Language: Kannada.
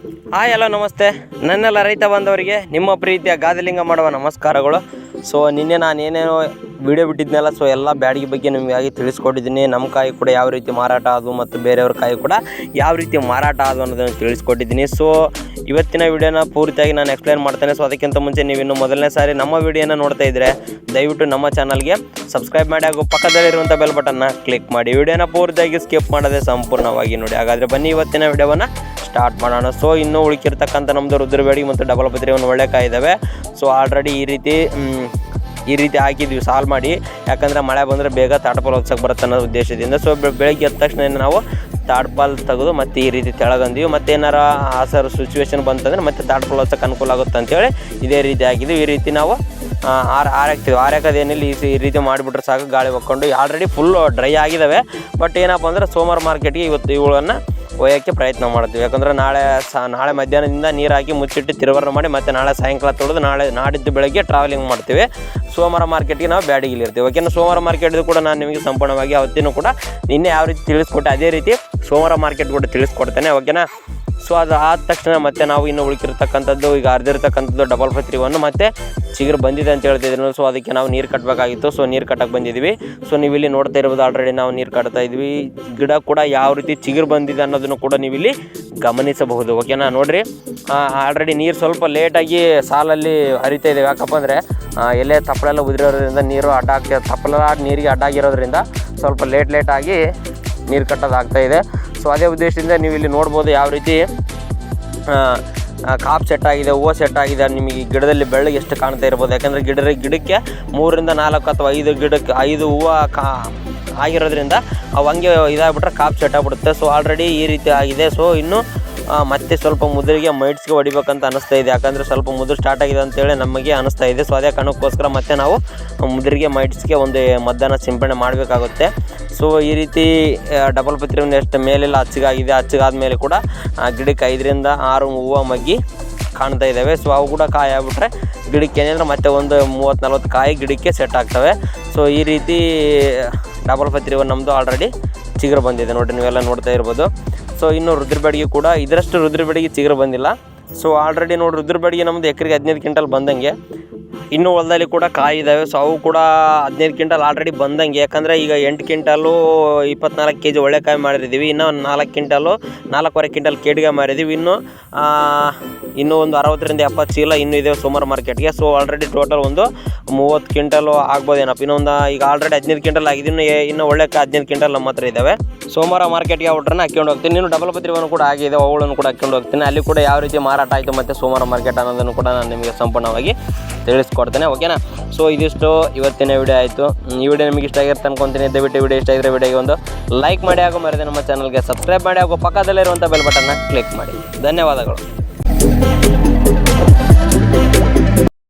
ಹಾಯ್, ಹಲೋ, ನಮಸ್ತೆ. ನನ್ನೆಲ್ಲ ರೈತ ಬಂದವರಿಗೆ ನಿಮ್ಮ ಪ್ರೀತಿಯ ಗಾದಲಿಂಗ ಮಾಡುವ ನಮಸ್ಕಾರಗಳು. ಸೊ ನಿನ್ನೆ ನಾನು ಏನೇನೋ ವಿಡಿಯೋ ಬಿಟ್ಟಿದ್ನಲ್ಲ ಸೊ ಎಲ್ಲ ಬ್ಯಾಡಿಗೆ ಬಗ್ಗೆ ನಿಮಗಾಗಿ ತಿಳಿಸ್ಕೊಟ್ಟಿದ್ದೀನಿ. ನಮ್ಮ ಕಾಯಿ ಕೂಡ ಯಾವ ರೀತಿ ಮಾರಾಟ ಆದವು ಮತ್ತು ಬೇರೆಯವ್ರ ಕಾಯಿ ಕೂಡ ಯಾವ ರೀತಿ ಮಾರಾಟ ಆದವು ಅನ್ನೋದನ್ನು ತಿಳಿಸ್ಕೊಟ್ಟಿದ್ದೀನಿ. ಸೊ ಇವತ್ತಿನ ವಿಡಿಯೋನ ಪೂರ್ತಿಯಾಗಿ ನಾನು ಎಕ್ಸ್ಪ್ಲೈನ್ ಮಾಡ್ತೇನೆ. ಸೊ ಅದಕ್ಕಿಂತ ಮುಂಚೆ ನೀವಿನ್ನು ಮೊದಲನೇ ಸಾರಿ ನಮ್ಮ ವಿಡಿಯೋನ ನೋಡ್ತಾ ಇದ್ದರೆ ದಯವಿಟ್ಟು ನಮ್ಮ ಚಾನಲ್ಗೆ ಸಬ್ಸ್ಕ್ರೈಬ್ ಮಾಡಿ ಹಾಗೂ ಪಕ್ಕದಲ್ಲಿರುವಂಥ ಬೆಲ್ ಬಟನ್ನ ಕ್ಲಿಕ್ ಮಾಡಿ. ವಿಡಿಯೋನ ಪೂರ್ತಿಯಾಗಿ ಸ್ಕಿಪ್ ಮಾಡದೆ ಸಂಪೂರ್ಣವಾಗಿ ನೋಡಿ. ಹಾಗಾದರೆ ಬನ್ನಿ ಇವತ್ತಿನ ವಿಡಿಯೋವನ್ನು ಸ್ಟಾರ್ಟ್ ಮಾಡೋಣ. ಸೊ ಇನ್ನೂ ಉಳಿಕಿರ್ತಕ್ಕಂಥ ನಮ್ಮದು ರುದ್ರಬೇಡಿ ಮತ್ತು ಡಬಲ್ ಪತ್ರಿ ಒಂದು ಒಳ್ಳೆ ಕಾಯಿದ್ದಾವೆ ಸೊ ಆಲ್ರೆಡಿ ಈ ರೀತಿ ಈ ರೀತಿ ಹಾಕಿದ್ವಿ ಸಾಲ್ ಮಾಡಿ, ಯಾಕಂದರೆ ಮಳೆ ಬಂದರೆ ಬೇಗ ತಾಟಪಾಲ್ ಹೊತ್ಸಕ್ಕೆ ಬರುತ್ತೆ ಅನ್ನೋ ಉದ್ದೇಶದಿಂದ. ಸೊ ಬೆಳಗ್ಗೆ ಎದ್ದ ತಕ್ಷಣ ನಾವು ತಾಡ್ಪಾಲ್ ತೆಗೆದು ಮತ್ತೆ ಈ ರೀತಿ ತೆಳಗಂದೀವಿ ಮತ್ತೆ ಏನಾರ ಆ ಸರ್ ಸಿಚುವೇಶನ್ ಬಂತಂದ್ರೆ ಮತ್ತೆ ತಾಡ್ಪಾಲ್ ಹೊತ್ಸಕ್ಕೆ ಅನುಕೂಲ ಆಗುತ್ತೆ ಅಂತೇಳಿ ಇದೇ ರೀತಿ ಹಾಕಿದ್ವಿ. ಈ ರೀತಿ ನಾವು ಆರ್ ಆರಾಕ್ತೀವಿ. ಆರಾಕೋದೇನಿಲ್ಲ ಈ ಈ ರೀತಿ ಮಾಡಿಬಿಟ್ರೆ ಸಾಕು, ಗಾಳಿ ಹೊಕ್ಕೊಂಡು ಆಲ್ರೆಡಿ ಫುಲ್ಲು ಡ್ರೈ ಆಗಿದ್ದಾವೆ ಬಟ್ ಏನಪ್ಪ ಅಂದ್ರೆ ಸೋಮವಾರ ಮಾರ್ಕೆಟ್ಗೆ ಇವತ್ತು ಇವುಗಳನ್ನು ಒಯ್ಯೋಕ್ಕೆ ಪ್ರಯತ್ನ ಮಾಡ್ತೀವಿ. ಯಾಕಂದ್ರೆ ನಾಳೆ ಸ, ನಾಳೆ ಮಧ್ಯಾಹ್ನದಿಂದ ನೀರು ಹಾಕಿ ಮುಚ್ಚಿಟ್ಟು ತಿರುವರ್ಣ ಮಾಡಿ ಮತ್ತೆ ನಾಳೆ ಸಾಯಂಕಾಲ ತೊಳೆದು ನಾಳೆ ನಾಡಿದ್ದು ಬೆಳಗ್ಗೆ ಟ್ರಾವೆಲಿಂಗ್ ಮಾಡ್ತೀವಿ. ಸೋಮವಾರ ಮಾರ್ಕೆಟ್ಗೆ ನಾವು ಬ್ಯಾಡಿಗಿಲಿರ್ತೀವಿ ಓಕೆನಾ ಸೋಮವಾರ ಮಾರ್ಕೆಟ್ದು ಕೂಡ ನಾನು ನಿಮಗೆ ಸಂಪೂರ್ಣವಾಗಿ ಅವತ್ತಿನೂ ಕೂಡ ನಿನ್ನೆ ಯಾವ ರೀತಿ ತಿಳಿಸ್ಕೊಟ್ಟೆ, ಅದೇ ರೀತಿ ಸೋಮವಾರ ಮಾರ್ಕೆಟ್ ಕೂಡ ತಿಳಿಸ್ಕೊಡ್ತೇನೆ. ಓಕೆನಾ ಸೊ ಅದು ಆದ ತಕ್ಷಣ ಮತ್ತೆ ನಾವು ಇನ್ನು ಉಳಿಕಿರ್ತಕ್ಕಂಥದ್ದು, ಈಗ ಅರ್ದಿರ್ತಕ್ಕಂಥದ್ದು ಡಬಲ್ ಪತ್ರಿವನ್ನು ಮತ್ತೆ ಚಿಗುರು ಬಂದಿದೆ ಅಂತ ಹೇಳ್ತಿದ್ರು ಸೊ ಅದಕ್ಕೆ ನಾವು ನೀರು ಕಟ್ಟಬೇಕಾಗಿತ್ತು ಸೊ ನೀರು ಕಟ್ಟಕ್ಕೆ ಬಂದಿದ್ವಿ. ಸೊ ನೀವು ಇಲ್ಲಿ ನೋಡ್ತಾ ಇರ್ಬೋದು ಆಲ್ರೆಡಿ ನಾವು ನೀರು ಕಟ್ತಾ ಇದ್ವಿ. ಗಿಡ ಕೂಡ ಯಾವ ರೀತಿ ಚಿಗುರು ಬಂದಿದೆ ಅನ್ನೋದನ್ನು ಕೂಡ ನೀವು ಇಲ್ಲಿ ಗಮನಿಸಬಹುದು. ಓಕೆನಾ ನೋಡಿರಿ. ಆಲ್ರೆಡಿ ನೀರು ಸ್ವಲ್ಪ ಲೇಟಾಗಿ ಸಾಲಲ್ಲಿ ಹರಿತಾ ಇದ್ದೀವಿ ಯಾಕಪ್ಪ ಅಂದರೆ ಎಲೆ ತಪ್ಪಲೆಲ್ಲ ಉದುರಿರೋದ್ರಿಂದ ನೀರು ಅಡ್ಡ ಆಗ್ತಾ ನೀರಿಗೆ ಅಡ್ಡಾಗಿರೋದ್ರಿಂದ ಸ್ವಲ್ಪ ಲೇಟ್ ಲೇಟಾಗಿ ನೀರು ಕಟ್ಟೋದಾಗ್ತಾ ಇದೆ. ಸೊ ಅದೇ ಉದ್ದೇಶದಿಂದ ನೀವು ಇಲ್ಲಿ ನೋಡ್ಬೋದು ಯಾವ ರೀತಿ ಕಾಪ್ ಸೆಟ್ ಆಗಿದೆ, ಹೂವು ಸೆಟ್ ಆಗಿದೆ ನಿಮಗೆ ಗಿಡದಲ್ಲಿ ಬೆಳ್ಳಗೆ ಎಷ್ಟು ಕಾಣ್ತಾ ಇರ್ಬೋದು. ಯಾಕಂದರೆ ಗಿಡ ಗಿಡಕ್ಕೆ ಮೂರರಿಂದ ನಾಲ್ಕು ಅಥವಾ ಐದು ಗಿಡಕ್ಕೆ ಐದು ಹೂವು ಕಾ, ಆಗಿರೋದ್ರಿಂದ ಅವು ಹಂಗೆ ಇದಾಗ್ಬಿಟ್ರೆ ಕಾಪ್ ಸೆಟ್ ಆಗ್ಬಿಡುತ್ತೆ. ಸೊ ಆಲ್ರೆಡಿ ಈ ರೀತಿ ಆಗಿದೆ. ಸೊ ಇನ್ನು ಮತ್ತೆ ಸ್ವಲ್ಪ ಮುದುರಿಗೆ ಮೈಟ್ಸ್ಗೆ ಹೊಡಿಬೇಕಂತ ಅನಿಸ್ತಾ ಇದೆ. ಯಾಕಂದರೆ ಸ್ವಲ್ಪ ಮುದುರು ಸ್ಟಾರ್ಟ್ ಆಗಿದೆ ಅಂತೇಳಿ ನಮಗೆ ಅನಿಸ್ತಾ ಇದೆ. ಸೊ ಅದೇ ಕಾರಣಕ್ಕೋಸ್ಕರ ಮತ್ತೆ ನಾವು ಮುದುರಿಗೆ ಮೈಟ್ಸ್ಗೆ ಒಂದು ಮದ್ದನ್ನು ಸಿಂಪಡಣೆ ಮಾಡಬೇಕಾಗುತ್ತೆ. ಸೊ ಈ ರೀತಿ ಡಬಲ್ ಪತ್ರಿಯನ್ನು ಎಷ್ಟು ಮೇಲೆಲ್ಲ ಹಚ್ಚಿಗಾಗಿದೆ ಹಚ್ಚಿಗಾದ ಮೇಲೆ ಕೂಡ ಗಿಡಕ್ಕೆ ಐದರಿಂದ ಆರು ಹೂವು ಮಗ್ಗಿ ಕಾಣ್ತಾ ಇದ್ದಾವೆ ಸೊ ಅವು ಕೂಡ ಕಾಯಿ ಆಗ್ಬಿಟ್ರೆ ಗಿಡಕ್ಕೆ ಏನಿಲ್ಲ, ಮತ್ತೆ ಒಂದು ಮೂವತ್ತು ನಲ್ವತ್ತು ಕಾಯಿ ಗಿಡಕ್ಕೆ ಸೆಟ್ ಆಗ್ತವೆ. ಸೊ ಈ ರೀತಿ ಡಬಲ್ ಪತ್ರಿವ ನಮ್ಮದು ಆಲ್ರೆಡಿ ಚಿಗುರು ಬಂದಿದೆ. ನೋಡಿ, ನೀವೆಲ್ಲ ನೋಡ್ತಾ ಇರ್ಬೋದು. ಸೊ ಇನ್ನು ರುದ್ರಬೇಡಿಗೆ ಕೂಡ ಇದರಷ್ಟು ರುದ್ರಬೇಡಿಗೆ ಚಿಗುರು ಬಂದಿಲ್ಲ. ಸೊ ಆಲ್ರೆಡಿ ನೋಡಿ, ರುದ್ರಬೇಡಿಗೆ ನಮ್ಮದು ಎಕರೆಗೆ ಹದಿನೈದು ಕ್ವಿಂಟಲ್ ಬಂದಂಗೆ. ಇನ್ನೂ ಹೊಲದಲ್ಲಿ ಕೂಡ ಕಾಯಿ ಇದ್ದಾವೆ ಸೊ ಅವು ಕೂಡ ಹದಿನೈದು ಕ್ವಿಂಟಲ್ ಆಲ್ರೆಡಿ ಬಂದಂಗೆ. ಯಾಕಂದರೆ ಈಗ ಎಂಟು ಕ್ವಿಂಟಲು ಇಪ್ಪತ್ನಾಲ್ಕು ಕೆ ಜಿ ಒಳ್ಳೆ ಕಾಯಿ ಮಾಡಿದ್ದೀವಿ ಇನ್ನೂ ಒಂದು ನಾಲ್ಕು ಕ್ವಿಂಟಲು ನಾಲ್ಕೂವರೆ ಕ್ವಿಂಟಲ್ ಕೇಡಿಗೆ ಮಾರಿದ್ದೀವಿ ಇನ್ನು ಇನ್ನೂ ಒಂದು ಅರವತ್ತರಿಂದ ಎಪ್ಪತ್ತು ಚೀಲ ಇನ್ನೂ ಇದೆ ಸುಮಾರು ಮಾರ್ಕೆಟ್ಗೆ. ಸೊ ಆಲ್ರೆಡಿ ಟೋಟಲ್ ಒಂದು ಮೂವತ್ತು ಕ್ವಿಂಟಲು ಆಗ್ಬೋದೇನಪ್ಪ. ಇನ್ನೊಂದು ಈಗ ಆಲ್ರೆಡಿ ಹದಿನೈದು ಕ್ವಿಂಟಲ್ ಆಗಿದೆ ಇನ್ನು, ಇನ್ನೂ ಇನ್ನು ಒಳ್ಳೆ ಕಾಯಿ ಹದಿನೈದು ಕ್ವಿಂಟಲ್ ನಮ್ಮ ಹತ್ರ ಇದ್ದಾವೆ ಸೋಮವಾರ ಮಾರ್ಕೆಟ್ಗೆ ಔಟ್ರನ್ನ ಹಾಕ್ಕೊಂಡು ಹೋಗ್ತೀನಿ. ಇನ್ನು ಡಬಲ್ ಪತ್ರಿವನ್ನು ಕೂಡ ಆಗಿದೆ ಅವುಗಳನ್ನು ಕೂಡ ಹಾಕ್ಕೊಂಡು ಹೋಗ್ತೀನಿ. ಅಲ್ಲಿ ಕೂಡ ಯಾವ ರೀತಿ ಮಾರಾಟ ಆಯಿತು ಮತ್ತು ಸೋಮವಾರ ಮಾರ್ಕೆಟ್ ಅನ್ನೋದನ್ನು ಕೂಡ ನಾನು ನಿಮಗೆ ಸಂಪೂರ್ಣವಾಗಿ ತಿಳಿಸ್ಕೊಡ್ತೇನೆ ಓಕೆನಾ ಸೊ ಇದಿಷ್ಟು ಇವತ್ತಿನ ವಿಡಿಯೋ ಆಯಿತು. ಈ ವಿಡಿಯೋ ನಿಮಗೆ ಇಷ್ಟ ಆಗಿರುತ್ತೆ ಅನ್ಕೊಂತೀನಿ ದಯವಿಟ್ಟು ವಿಡಿಯೋ ಇಷ್ಟ ಆಗಿದ್ರೆ ವಿಡಿಯೋಗೆ ಒಂದು ಲೈಕ್ ಮಾಡಿ ಹಾಗೂ ಮರೆಯದೆ ನಮ್ಮ ಚಾನಲ್ಗೆ ಸಬ್ಸ್ಕ್ರೈಬ್ ಮಾಡಿ ಹಾಗೂ ಪಕ್ಕದಲ್ಲಿರುವಂಥ ಬೆಲ್ ಬಟನ್ನ ಕ್ಲಿಕ್ ಮಾಡಿ. ಧನ್ಯವಾದಗಳು.